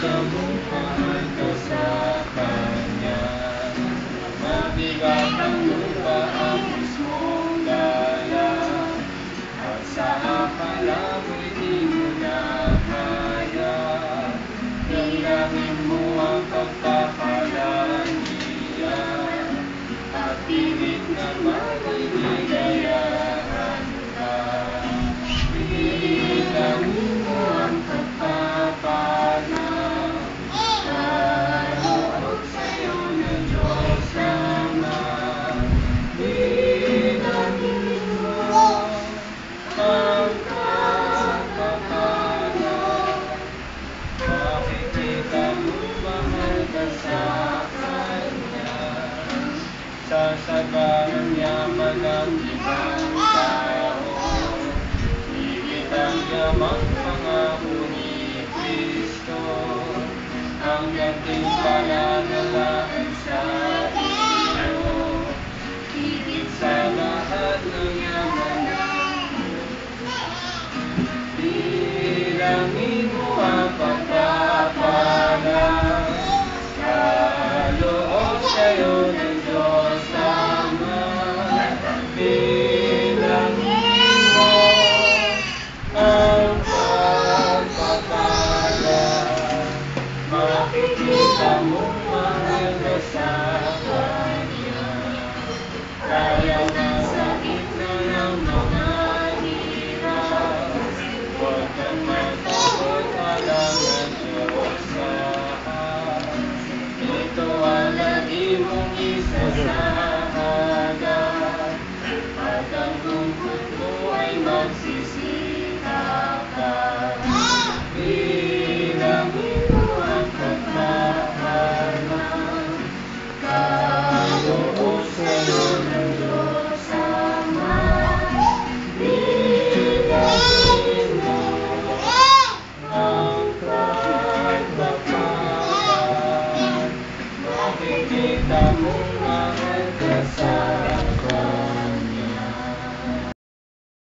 coming home. lamang mga huni Kristo ang ating pananalaan sa iyo. Higit sa lahat ng yaman Bilangin mo ang pagpapala Kaloob sa'yo Makikita mong mahal ka sa Kanya Kaya na sa gitna ng mga hirap Huwag kang matakot, walang ang Diyos sa Ito ang lagi mong isasahagan At ang lungkot mo ay magsisikapan Bilangin Mama Madrasah